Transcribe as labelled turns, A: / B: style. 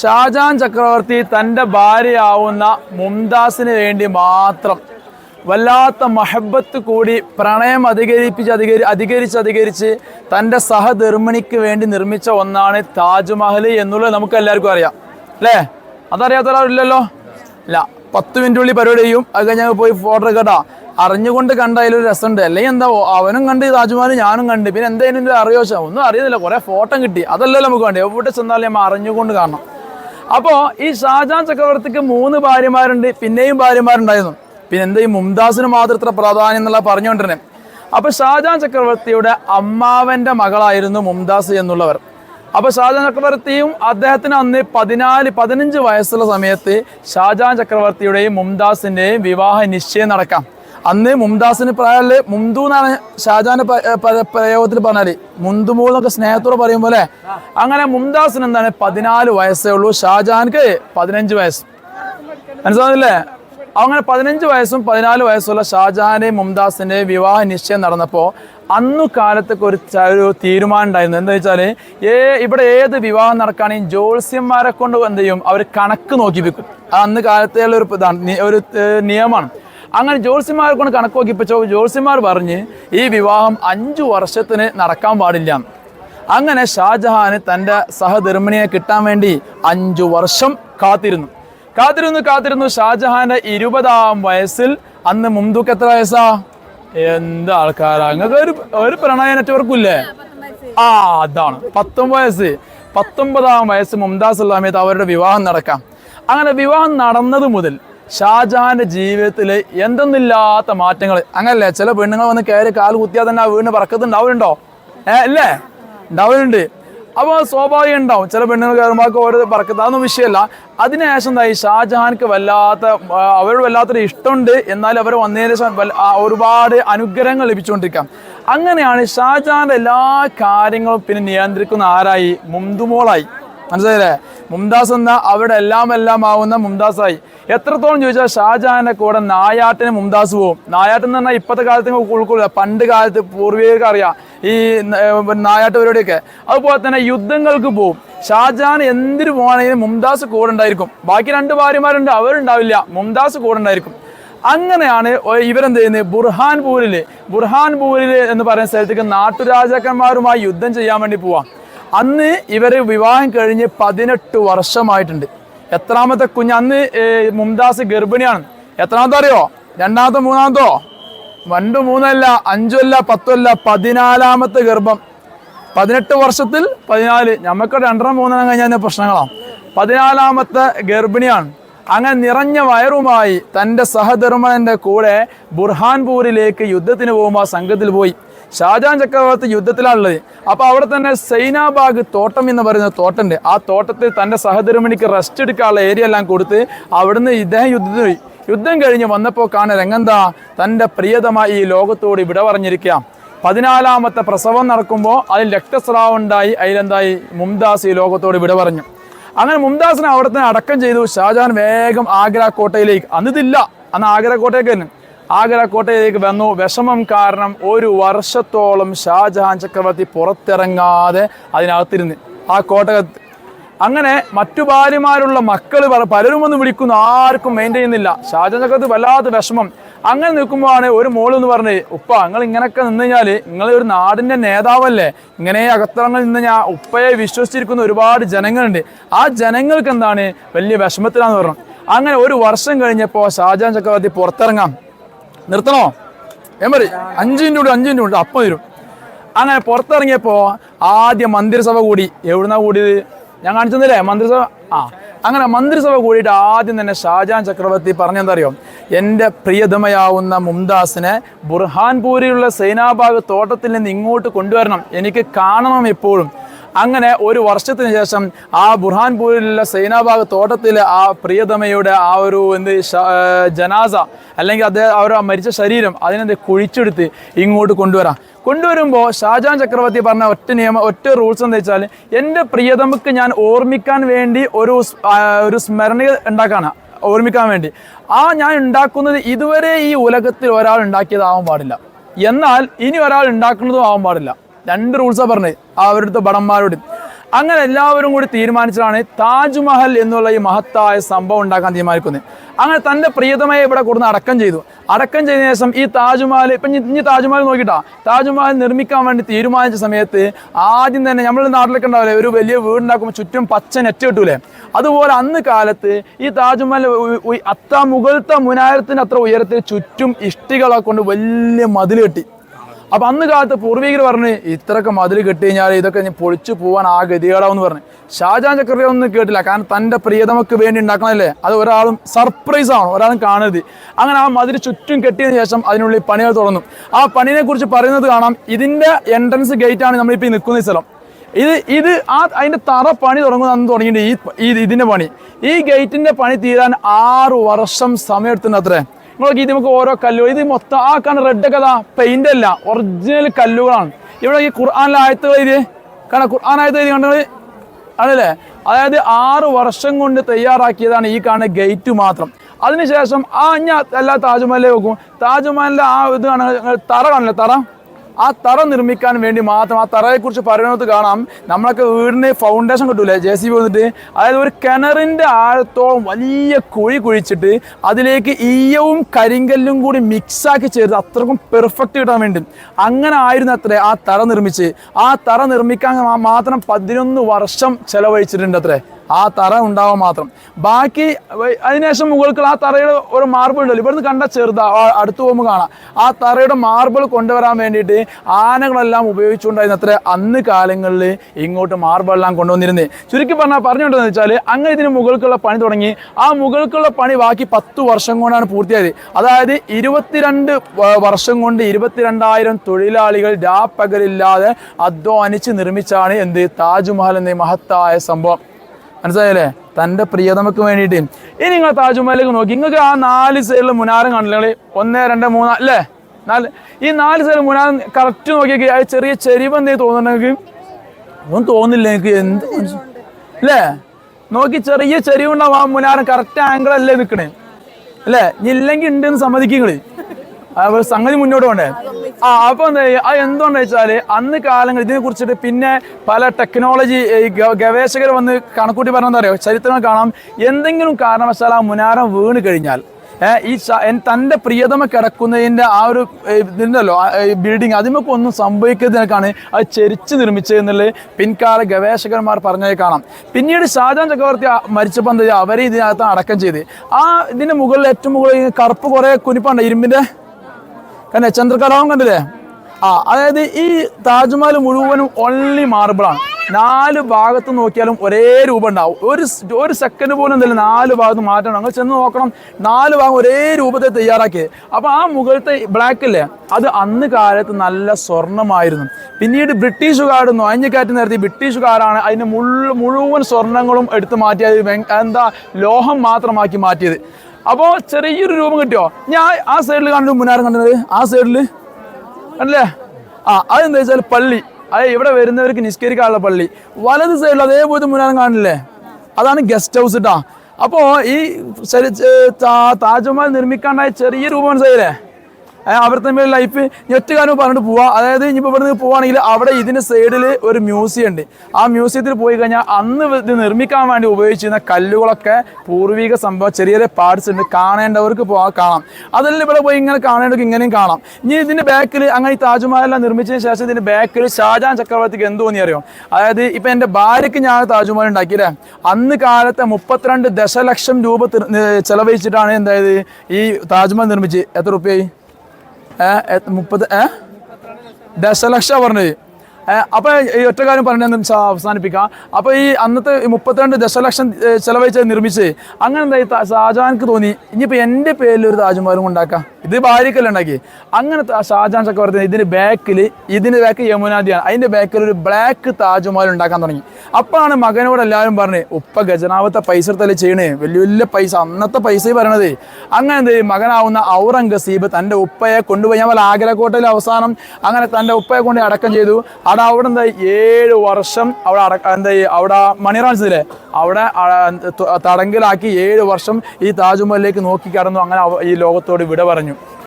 A: ഷാജഹാൻ ചക്രവർത്തി തന്റെ ഭാര്യയാവുന്ന മുംതാസിന് വേണ്ടി മാത്രം വല്ലാത്ത മഹബത്ത് കൂടി പ്രണയം അധികരിപ്പിച്ച് അധികരി അധികരിച്ച് അധികരിച്ച് തന്റെ സഹധർമ്മിണിക്ക് വേണ്ടി നിർമ്മിച്ച ഒന്നാണ് താജ്മഹൽ എന്നുള്ളത് നമുക്ക് എല്ലാവർക്കും അറിയാം. അല്ലേ? അതറിയാത്ത ഒരാളില്ലല്ലോ ഇല്ല. പത്ത് മിനിറ്റ് ഉള്ളിൽ പരിപാടി ചെയ്യും. അത് കഴിഞ്ഞാൽ പോയി ഫോട്ടോ കേട്ടാ അറിഞ്ഞുകൊണ്ട് കണ്ട അതിലൊരു രസമുണ്ട്. അല്ലെങ്കിൽ എന്താ അവനും കണ്ട് താജ്മഹൽ ഞാനും കണ്ട്. പിന്നെ എന്തായാലും അറിയോ? ഒന്നും അറിയുന്നില്ല കുറേ ഫോട്ടോ കിട്ടി. അതല്ലല്ലോ നമുക്ക് വേണ്ടി എവിടെ ചെന്നാലും നമ്മൾ അറിഞ്ഞുകൊണ്ട് കാണണം. അപ്പോൾ ഈ ഷാജാൻ ചക്രവർത്തിക്ക് മൂന്ന് ഭാര്യമാരുണ്ട് പിന്നെയും ഭാര്യമാരുണ്ടായിരുന്നു. പിന്നെ എന്താ ഈ മുംതാസിന് മാത്രം ഇത്ര പ്രാധാന്യം എന്നുള്ള പറഞ്ഞുകൊണ്ടിരുന്നത് അപ്പൊ ഷാജാൻ ചക്രവർത്തിയുടെ അമ്മാവന്റെ മകളായിരുന്നു മുംതാസ് എന്നുള്ളവർ. അപ്പൊ ഷാജാൻ ചക്രവർത്തിയും അദ്ദേഹത്തിന് അന്ന് പതിനാല് പതിനഞ്ച് വയസ്സുള്ള സമയത്ത് ഷാജാൻ ചക്രവർത്തിയുടെയും മുംതാസിന്റെയും വിവാഹ നിശ്ചയം നടക്കാം. അന്ന് മുംതാസിന് പറയാൽ മുന്തു എന്നാണ് ഷാജാന്റെ പ്രയോഗത്തിൽ പറഞ്ഞാൽ. മുന്തുമോൾ എന്നൊക്കെ സ്നേഹത്തോടെ പറയും പോലെ. അങ്ങനെ മുംതാസിന് എന്താണ്? പതിനാല് വയസ്സേ ഉള്ളൂ. ഷാജാൻക്ക് പതിനഞ്ച് വയസ്സ്. മനസ്സിലാവുന്നില്ലേ? അങ്ങനെ പതിനഞ്ച് വയസ്സും പതിനാല് വയസ്സുള്ള ഷാജഹാന്റെയും മുംതാസിന്റെയും വിവാഹ നിശ്ചയം നടന്നപ്പോൾ അന്നു കാലത്തൊക്കെ ഒരു ഒരു തീരുമാനം ഉണ്ടായിരുന്നു. എന്താ വെച്ചാൽ ഏ ഇവിടെ ഏത് വിവാഹം നടക്കുകയാണെങ്കിൽ ജ്യോത്സ്യന്മാരെ കൊണ്ട് എന്ത് ചെയ്യും? അവർ കണക്ക് നോക്കി വെക്കും അത് അന്ന് കാലത്തെ ഒരു ഇതാണ് ഒരു നിയമമാണ്. അങ്ങനെ ജ്യോത്സ്യന്മാരെ കൊണ്ട് കണക്ക് നോക്കിപ്പിച്ചോ ജ്യോത്സ്യന്മാർ പറഞ്ഞ് ഈ വിവാഹം അഞ്ചു വർഷത്തിന് നടക്കാൻ പാടില്ല. അങ്ങനെ ഷാജഹാന് തന്റെ സഹധർമ്മിണിയെ കിട്ടാൻ വേണ്ടി അഞ്ചു വർഷം കാത്തിരുന്നു. കാത്തിരുന്നു കാത്തിരുന്നു ഷാജഹാന്റെ ഇരുപതാം വയസ്സിൽ അന്ന് മുന്തൂക്ക് എത്ര വയസ്സാ? എന്താ ആൾക്കാരാ? നിങ്ങൾക്ക് ഒരു ഒരു പ്രണയ നെറ്റ്വർക്കും ഇല്ലേ ആ അതാണ്. പത്തൊമ്പത് വയസ്സ്. പത്തൊമ്പതാം വയസ്സ് മുംതാസ് ഉള്ള അവരുടെ വിവാഹം നടക്കാം. അങ്ങനെ വിവാഹം നടന്നത് മുതൽ ഷാജഹാന്റെ ജീവിതത്തിൽ എന്തെന്നില്ലാത്ത മാറ്റങ്ങൾ അങ്ങനല്ലേ? ചില പെണ്ണുങ്ങൾ വന്ന് കയറി കാൽ കുത്തിയാൽ തന്നെ ആ വീടിന് പറക്കത്തുണ്ടാവുന്നുണ്ടോ ഏ അല്ലേ ഉണ്ടാവലുണ്ട്. അപ്പോൾ സ്വാഭാവികം ഉണ്ടാവും. ചില പെണ്ണുങ്ങൾ കയറുമ്പോൾ ഓരോ പറക്കുന്നത് അതൊന്നും വിഷയമല്ല. അതിനുശേഷം എന്തായി? ഷാജഹാൻക്ക് വല്ലാത്ത അവരോട് വല്ലാത്തൊരു ഇഷ്ടമുണ്ട്. എന്നാൽ അവർ വന്നതിന് ശേഷം ഒരുപാട് അനുഗ്രഹങ്ങൾ ലഭിച്ചുകൊണ്ടിരിക്കാം. അങ്ങനെയാണ് ഷാജഹാന്റെ എല്ലാ കാര്യങ്ങളും പിന്നെ നിയന്ത്രിക്കുന്ന ആരായി? മുംതുമോളായി മനസ്സിലായില്ലേ? മുംതാസ് എന്ന അവിടെ എല്ലാം എല്ലാം ആവുന്ന മുംതാസായി. എത്രത്തോളം ചോദിച്ചാൽ ഷാജഹാന്റെ കൂടെ നായാട്ടിന് മുംതാസ് പോവും. നായാട്ട് എന്ന് പറഞ്ഞാൽ ഇപ്പോഴത്തെ കാലത്ത് ഉൾക്കൊള്ളില്ല പണ്ട് കാലത്ത് പൂർവികർക്ക് അറിയാം. ഈ നായാട്ട് പരിപാടിയൊക്കെ. അതുപോലെ തന്നെ യുദ്ധങ്ങൾക്ക് പോവും. ഷാജഹാൻ എന്തിനു പോകണമെങ്കിലും മുംതാസ് കൂടെ ഉണ്ടായിരിക്കും. ബാക്കി രണ്ട് ഭാര്യമാരുണ്ട് അവരുണ്ടാവില്ല. മുംതാസ് കൂടെ ഉണ്ടായിരിക്കും. അങ്ങനെയാണ് ഇവരെന്ത് ചെയ്യുന്നത് ബുർഹാൻപൂരിൽ ബുർഹാൻപൂരിൽ എന്ന് പറയുന്ന സ്ഥലത്തേക്ക് നാട്ടുരാജാക്കന്മാരുമായി യുദ്ധം ചെയ്യാൻ വേണ്ടി പോവാം. അന്ന് ഇവർ വിവാഹം കഴിഞ്ഞ് പതിനെട്ട് വർഷമായിട്ടുണ്ട്. എത്രാമത്തെ കുഞ്ഞ് അന്ന് മുംതാസ് ഗർഭിണിയാണ്. എത്രാമത്തെ അറിയോ? രണ്ടാമത്തെ മൂന്നാമത്തോ? രണ്ടു മൂന്നല്ല അഞ്ചല്ല പത്തല്ല പതിനാലാമത്തെ ഗർഭം. പതിനെട്ട് വർഷത്തിൽ പതിനാല്. നമുക്ക് രണ്ടെണ്ണം മൂന്നെണ്ണം കഴിഞ്ഞാൽ പ്രശ്നങ്ങളാണ് പതിനാലാമത്തെ ഗർഭിണിയാണ്. അങ്ങനെ നിറഞ്ഞ വയറുമായി തന്റെ സഹധർമ്മന്റെ കൂടെ ബുർഹാൻപൂരിലേക്ക് യുദ്ധത്തിന് പോകുമ്പോൾ സംഘത്തിൽ പോയി. ഷാജഹാൻ ചക്രവർത്തി യുദ്ധത്തിലാണുള്ളത്. അപ്പോൾ അവിടെ തന്നെ സൈനാബാഗ് തോട്ടം എന്ന് പറയുന്ന തോട്ടമുണ്ട്. ആ തോട്ടത്തിൽ തന്റെ സഹധർമ്മിണിക്ക് റെസ്റ്റ് എടുക്കാനുള്ള ഏരിയ എല്ലാം കൊടുത്ത് അവിടുന്ന് ഇദ്ദേഹം യുദ്ധത്തിൽ പോയി. യുദ്ധം കഴിഞ്ഞ് വന്നപ്പോൾ കാണാൻ രംഗന്താ തന്റെ പ്രിയതമായി ഈ ലോകത്തോട് ഇവിടെ പറഞ്ഞിരിക്കുക. പതിനാലാമത്തെ പ്രസവം നടക്കുമ്പോൾ അതിൽ രക്തസ്രാവം ഉണ്ടായി. അതിലെന്തായി? മുംതാസ് ഈ ലോകത്തോട് വിട പറഞ്ഞു. അങ്ങനെ മുംതാസിനെ അവിടെ തന്നെ അടക്കം ചെയ്തു. ഷാജാൻ വേഗം ആഗ്ര കോട്ടയിലേക്ക് അന്നിതില്ല. അന്ന് ആഗ്ര കോട്ടയ്ക്ക് തന്നെ ആഗ്ര കോട്ടയിലേക്ക് വന്നു. വിഷമം കാരണം ഒരു വർഷത്തോളം ഷാജഹാൻ ചക്രവർത്തി പുറത്തിറങ്ങാതെ അതിനകത്തിരുന്ന് ആ കോട്ട അങ്ങനെ മറ്റു ഭാര്യമാരുള്ള മക്കൾ പലരും ഒന്ന് വിളിക്കുന്നു. ആർക്കും മെയിന്റെയിൻ ചെയ്യുന്നില്ല. ഷാജഹാൻ ചക്രവർത്തി വല്ലാത്ത വിഷമം. അങ്ങനെ നിൽക്കുമ്പോഴാണ് ഒരു മോൾ എന്ന് പറഞ്ഞത് ഉപ്പ നിങ്ങൾ ഇങ്ങനെയൊക്കെ നിന്ന് കഴിഞ്ഞാൽ നിങ്ങൾ ഒരു നാടിന്റെ നേതാവല്ലേ? ഇങ്ങനെ അകത്തളങ്ങൾ നിന്ന് ഞാൻ ഉപ്പയെ വിശ്വസിച്ചിരിക്കുന്ന ഒരുപാട് ജനങ്ങളുണ്ട്. ആ ജനങ്ങൾക്ക് എന്താണ് വലിയ വിഷമത്തിലാന്ന് പറഞ്ഞു. അങ്ങനെ ഒരു വർഷം കഴിഞ്ഞപ്പോൾ ഷാജഹാൻ ചക്രവർത്തി പുറത്തിറങ്ങാം. നിർത്തണോ? ഞാൻ പറയും അഞ്ച് മിനിറ്റ് കൂടി അഞ്ച് മിനിറ്റ് കൂടി അപ്പം വരും. അങ്ങനെ പുറത്തിറങ്ങിയപ്പോൾ ആദ്യം മന്ത്രിസഭ കൂടി എവിടുന്നാ കൂടിയത്? ഞാൻ കാണിച്ചെന്നില്ലേ? മന്ത്രിസഭ ആ. അങ്ങനെ മന്ത്രിസഭ കൂടിയിട്ട് ആദ്യം തന്നെ ഷാജാൻ ചക്രവർത്തി പറഞ്ഞെന്താ അറിയോ എന്റെ പ്രിയതമയാവുന്ന മുംതാസിനെ ബുർഹാൻപൂരിലുള്ള സൈനാബാഗ് തോട്ടത്തിൽ നിന്ന് ഇങ്ങോട്ട് കൊണ്ടുവരണം. എനിക്ക് കാണണം എപ്പോഴും. അങ്ങനെ ഒരു വർഷത്തിന് ശേഷം ആ ബുർഹാൻപൂരിലുള്ള സൈനാബാഗ് തോട്ടത്തിൽ ആ പ്രിയതമയുടെ ആ ഒരു എന്ത് ജനാസ അല്ലെങ്കിൽ അദ്ദേഹം അവരുടെ മരിച്ച ശരീരം അതിനെന്ത് കുഴിച്ചെടുത്ത് ഇങ്ങോട്ട് കൊണ്ടുവരാം. കൊണ്ടുവരുമ്പോൾ ഷാജാൻ ചക്രവർത്തി പറഞ്ഞ ഒറ്റ നിയമം ഒറ്റ റൂൾസ് എന്താ വെച്ചാൽ എന്റെ പ്രിയതമക്ക് ഞാൻ ഓർമ്മിക്കാൻ വേണ്ടി ഒരു ഒരു സ്മരണ ഉണ്ടാക്കാനാണ് ഓർമ്മിക്കാൻ വേണ്ടി. ആ ഞാൻ ഉണ്ടാക്കുന്നത് ഇതുവരെ ഈ ഉലകത്തിൽ ഒരാൾ ഉണ്ടാക്കിയതാവാൻ പാടില്ല. എന്നാൽ ഇനി ഒരാൾ ഉണ്ടാക്കുന്നതും ആവാൻ പാടില്ല. രണ്ട് റൂൾസാണ് പറഞ്ഞത്. അവരുടെ ഭടന്മാരോട്. അങ്ങനെ എല്ലാവരും കൂടി തീരുമാനിച്ചതാണ് താജ്മഹൽ എന്നുള്ള ഈ മഹത്തായ സംഭവം ഉണ്ടാക്കാൻ തീരുമാനിക്കുന്നത്. അങ്ങനെ തന്റെ പ്രിയതമയെ ഇവിടെ കൊടുന്ന് അടക്കം ചെയ്തു. അടക്കം ചെയ്തതിനു ശേഷം ഈ താജ്മഹൽ ഇപ്പം ഇനി താജ്മഹൽ നോക്കിട്ടാ താജ്മഹൽ നിർമ്മിക്കാൻ വേണ്ടി തീരുമാനിച്ച സമയത്ത് ആദ്യം തന്നെ നമ്മുടെ നാട്ടിലൊക്കെ ഉണ്ടാവില്ലേ ഒരു വലിയ വീടുണ്ടാക്കുമ്പോൾ ചുറ്റും പച്ച നെറ്റ് കിട്ടൂലേ അതുപോലെ അന്ന് കാലത്ത് ഈ താജ്മഹൽ അത്ത മുകളത്തെ മുനാരത്തിന് അത്ര ഉയരത്തിൽ ചുറ്റും ഇഷ്ടികളെ കൊണ്ട് വലിയ മതിൽ കെട്ടി. അപ്പൊ അന്ന് കാലത്ത് പൂർവികർ പറഞ്ഞ് ഇത്രയൊക്കെ മതിൽ കെട്ടി കഴിഞ്ഞാൽ ഇതൊക്കെ ഞാൻ പൊളിച്ചു പോകാൻ ആ ഗതികേടാവെന്ന് പറഞ്ഞു. ഷാജാൻ ചക്രവർത്തി ഒന്നും കേട്ടില്ല. കാരണം തന്റെ പ്രിയതമക്ക് വേണ്ടി ഉണ്ടാക്കണല്ലേ അത് ഒരാളും സർപ്രൈസ് ആണ്. ഒരാളും കാണരുത്. അങ്ങനെ ആ മതിൽ ചുറ്റും കെട്ടിയതിന് ശേഷം അതിനുള്ളിൽ പണികൾ തുടങ്ങും. ആ പണിനെ കുറിച്ച് പറയുന്നത് കാണാം. ഇതിന്റെ എൻട്രൻസ് ഗേറ്റ് ആണ് നമ്മളിപ്പോൾ നിൽക്കുന്ന സ്ഥലം. ഇത് ഇത് ആ അതിന്റെ തറ പണി തുടങ്ങുന്ന അന്ന് തുടങ്ങിയിട്ട് ഈ ഇതിന്റെ പണി. ഈ ഗേറ്റിന്റെ പണി തീരാൻ ആറ് വർഷം സമയം എടുത്തിട്ടുണ്ട് അത്രേ. ഇത് നമുക്ക് ഓരോ കല്ലുകൾ. ഇത് മൊത്തം ആ കാണുന്ന റെഡ് ഒക്കെ പെയിന്റ് അല്ല ഒറിജിനൽ കല്ലുകളാണ്. ഇവിടെ ഈ ഖുർആാനിലെ ആയത്തുകൾ ഇത് കാരണം ഖുർആൻ ആയത്ത് ഇത് കണ്ടത് ആണല്ലേ? അതായത് ആറ് വർഷം കൊണ്ട് തയ്യാറാക്കിയതാണ് ഈ കാണുന്ന ഗേറ്റ് മാത്രം. അതിനുശേഷം ആ ഞാൻ എല്ലാ താജ്മഹലേ നോക്കും. താജ്മഹലിന്റെ ആ ഇത് കാണുന്ന തറ കാണില്ലേ തറ? ആ തറ നിർമ്മിക്കാൻ വേണ്ടി മാത്രം ആ തറയെ കുറിച്ച് പറയുന്നത് കാണാം. നമ്മളൊക്കെ വീടിന് ഫൗണ്ടേഷൻ കിട്ടൂലേ ജെ സി ബി വന്നിട്ട്. അതായത് ഒരു കിണറിന്റെ ആഴത്തോളം വലിയ കുഴി കുഴിച്ചിട്ട് അതിലേക്ക് ഈയവും കരിങ്കല്ലും കൂടി മിക്സാക്കി ചേർത്ത് അത്രക്കും പെർഫെക്റ്റ് കിട്ടാൻ വേണ്ടി. അങ്ങനെ ആയിരുന്നു അത്രേ ആ തറ നിർമ്മിച്ച്. ആ തറ നിർമ്മിക്കാൻ മാത്രം പതിനൊന്ന് വർഷം ചെലവഴിച്ചിട്ടുണ്ട് അത്രേ ആ തറ ഉണ്ടാവാൻ മാത്രം. ബാക്കി അതിനുശേഷം മുകൾക്ക് ആ തറയുടെ ഒരു മാർബിൾ ഉണ്ടല്ലോ. ഇവിടുന്ന് കണ്ട ചെറുതാ അടുത്ത് പോകുമ്പോൾ കാണാം. ആ തറയുടെ മാർബിൾ കൊണ്ടുവരാൻ വേണ്ടിയിട്ട് ആനകളെല്ലാം ഉപയോഗിച്ചുകൊണ്ടായിരുന്നു അത്ര അന്ന് കാലങ്ങളിൽ ഇങ്ങോട്ട് മാർബിൾ എല്ലാം കൊണ്ടുവന്നിരുന്നത് ചുരുക്കി പറഞ്ഞാൽ പറഞ്ഞുകൊണ്ടെന്ന് വെച്ചാൽ അങ്ങനെ ഇതിന് മുകൾക്കുള്ള പണി തുടങ്ങി. ആ മുകൾക്കുള്ള പണി ബാക്കി പത്ത് വർഷം കൊണ്ടാണ് പൂർത്തിയായത്. അതായത് ഇരുപത്തിരണ്ട് വർഷം കൊണ്ട് ഇരുപത്തിരണ്ടായിരം തൊഴിലാളികൾ രാപ്പകലില്ലാതെ അധ്വാനിച്ച് നിർമ്മിച്ചാണ് എന്ത്? താജ്മഹൽ എന്ന മഹത്തായ സംഭവം. മനസ്സിലായല്ലേ? തന്റെ പ്രിയതമക്ക് വേണ്ടിയിട്ട്. ഇനി നിങ്ങൾ താജ്മഹലിലേക്ക് നോക്കി. നിങ്ങൾക്ക് ആ നാല് സൈഡിൽ മുനാരം കാണില്ല ഒന്ന് രണ്ട് മൂന്ന് അല്ലേ? നാല്. ഈ നാല് സൈഡിൽ മുനാരം കറക്റ്റ് നോക്കിയൊക്കെ. ആ ചെറിയ ചെരിവ് എന്തെങ്കിലും തോന്നുന്നെങ്കിൽ ഒന്നും തോന്നില്ല എനിക്ക് എന്ത് അല്ലേ? നോക്കി ചെറിയ ചെരിവുണ്ടാവും. ആ മുനാരം കറക്റ്റ് ആംഗിൾ അല്ലേ നിൽക്കണേ? അല്ലേ? ഇല്ലെങ്കിൽ ഉണ്ടെന്ന് അപ്പോൾ സംഗതി മുന്നോട്ട് പോണ്ടേ? ആ അപ്പൊ എന്താ ചെയ്യുക? അത് എന്തുകൊണ്ടാ വെച്ചാൽ അന്ന് കാലങ്ങൾ ഇതിനെ കുറിച്ചിട്ട് പിന്നെ പല ടെക്നോളജി ഗവേഷകർ വന്ന് കണക്കൂട്ടി പറഞ്ഞെന്താ അറിയോ? ചരിത്രം കാണാം. എന്തെങ്കിലും കാരണവശാൽ ആ മുനാരം വീണ് കഴിഞ്ഞാൽ ഈ തന്റെ പ്രിയതമ കിടക്കുന്നതിന്റെ ആ ഒരു ഇതുണ്ടല്ലോ ബിൽഡിങ് അതിമൊക്കെ ഒന്നും സംഭവിക്കുന്നതിനൊക്കെയാണ് അത് ചെരിച്ച് നിർമ്മിച്ചതെന്നുള്ളത് പിൻകാല ഗവേഷകന്മാർ പറഞ്ഞത് കാണാം. പിന്നീട് ഷാജാൻ ചക്രവർത്തി മരിച്ചപ്പോൾ എന്താ അവരെ ഇതിനകത്ത് അടക്കം ചെയ്ത്. ആ ഇതിന്റെ മുകളിൽ ഏറ്റവും മുകളിൽ കറുപ്പ് കുറെ കുനിപ്പുണ്ട്? ഇരുമ്പിന്റെ കണ്ടേ ചന്ദ്രകലാവും കണ്ടില്ലേ? ആ അതായത് ഈ താജ്മഹൽ മുഴുവനും ഓൺലി മാർബിളാണ് നാല് ഭാഗത്ത് നോക്കിയാലും ഒരേ രൂപം ഉണ്ടാവും. ഒരു ഒരു സെക്കൻഡ് പോലും എന്തെങ്കിലും നാല് ഭാഗത്ത് മാറ്റണം നിങ്ങൾ ചെന്ന് നോക്കണം നാല് ഭാഗം ഒരേ രൂപത്തെ തയ്യാറാക്കിയത് അപ്പോൾ ആ മുകളിലത്തെ ബ്ലാക്ക് ഇല്ലേ അത് അന്ന് കാലത്ത് നല്ല സ്വർണമായിരുന്നു. പിന്നീട് ബ്രിട്ടീഷുകാർ നുഴഞ്ഞുകയറ്റി നിർത്തി ബ്രിട്ടീഷുകാരാണ് അതിന് മുഴുവൻ സ്വർണങ്ങളും എടുത്തു മാറ്റിയത്. എന്താ ലോഹം മാത്രമാക്കി മാറ്റിയത്. അപ്പോൾ ചെറിയൊരു രൂപം കിട്ടിയോ? ഞാൻ ആ സൈഡിൽ കണ്ടു മുന്നാരം കണ്ടത്. ആ സൈഡിൽ അല്ലേ ആ അതെന്താ വെച്ചാൽ പള്ളി. അതെ ഇവിടെ വരുന്നവർക്ക് നിസ്കരിക്കാനുള്ള പള്ളി. വലത് സൈഡിൽ അതേപോലെ മുന്നാരം കാണില്ലേ? അതാണ് ഗസ്റ്റ് ഹൗസ് ഇട്ടാ അപ്പോൾ ഈ താജ്മഹൽ നിർമ്മിക്കാണ്ടായ ചെറിയ രൂപം മനസ്സിലായില്ലേ അവർ മേലെ ലൈഫ് ഒറ്റ കാര്യം പറഞ്ഞിട്ട് പോവാ. അതായത് ഇനിയിപ്പോൾ ഇവിടുന്ന് പോവാണെങ്കിൽ അവിടെ ഇതിന് സൈഡിൽ ഒരു മ്യൂസിയം ഉണ്ട്. ആ മ്യൂസിയത്തിൽ പോയി കഴിഞ്ഞാൽ അന്ന് ഇത് നിർമ്മിക്കാൻ വേണ്ടി ഉപയോഗിച്ചിരുന്ന കല്ലുകളൊക്കെ പൂർവിക സംഭവം ചെറിയ ചെറിയ പാർട്സ് ഉണ്ട്. കാണേണ്ടവർക്ക് പോവാ കാണാം. അതെല്ലാം ഇവിടെ പോയി ഇങ്ങനെ കാണേണ്ടവർക്ക് ഇങ്ങനെയും കാണാം. ഇനി ഇതിന്റെ ബാക്കിൽ അങ്ങനെ ഈ താജ്മഹലെല്ലാം നിർമ്മിച്ചതിന് ശേഷം ഇതിന്റെ ബാക്കിൽ ഷാജാൻ ചക്രവർത്തിക്ക് എന്ത് തോന്നി അറിയാം? അതായത് ഇപ്പൊ എന്റെ ഭാര്യയ്ക്ക് ഞാൻ താജ്മഹൽ ഉണ്ടാക്കി അല്ലേ? അന്ന് കാലത്തെ മുപ്പത്തിരണ്ട് ദശലക്ഷം രൂപ ചെലവഴിച്ചിട്ടാണ് എന്തായത് ഈ താജ്മഹൽ നിർമ്മിച്ച്. എത്ര റുപ്യായി? മുപ്പത് ദശലക്ഷം പറഞ്ഞത്. ഏ, അപ്പൊ ഈ ഒറ്റ കാര്യം പറഞ്ഞു അവസാനിപ്പിക്കാം. അപ്പൊ ഈ അന്നത്തെ മുപ്പത്തിരണ്ട് ദശലക്ഷം ചെലവഴിച്ച് നിർമ്മിച്ച് അങ്ങനെ എന്തായി ഷാജാൻക്ക് തോന്നി? ഇനിയിപ്പോ എന്റെ പേരിൽ ഒരു താജ്മഹലും ഉണ്ടാക്കാം. ഇത് ഭാര്യക്കല്ല ഉണ്ടാക്കി അങ്ങനെ ഷാജാൻ ചക്രവർത്തി ഇതിന്റെ ബാക്കിൽ ഇതിന്റെ ബാക്ക് യമുനാദിയാണ് അതിന്റെ ബാക്കിൽ ഒരു ബ്ലാക്ക് താജ്മഹൽ ഉണ്ടാക്കാൻ തുടങ്ങി. അപ്പോഴാണ് മകനോട് എല്ലാവരും പറഞ്ഞ് ഉപ്പ ഗജനാവത്തെ പൈസ എടുത്തല്ലേ ചെയ്യണേ? വലിയ വലിയ പൈസ അന്നത്തെ പൈസ പറയണത്. അങ്ങനെ എന്ത്? മകനാവുന്ന ഔറംഗസീബ് തന്റെ ഉപ്പയെ കൊണ്ടുപോയി. ഞാൻ പോലെ ആഗ്രക്കോട്ടയിൽ അവസാനം അങ്ങനെ തന്റെ ഉപ്പയെ കൊണ്ട് അടക്കം ചെയ്തു. അവിടെ അവിടെ എന്താ ഏഴ് വർഷം അവിടെ അടക്ക എന്താ അവിടെ മണിറാൻസിലെ അവിടെ തടങ്കലാക്കി ഏഴ് വർഷം ഈ താജ്മഹലിലേക്ക് നോക്കി കടന്നു. അങ്ങനെ ഈ ലോകത്തോട് വിട പറഞ്ഞു.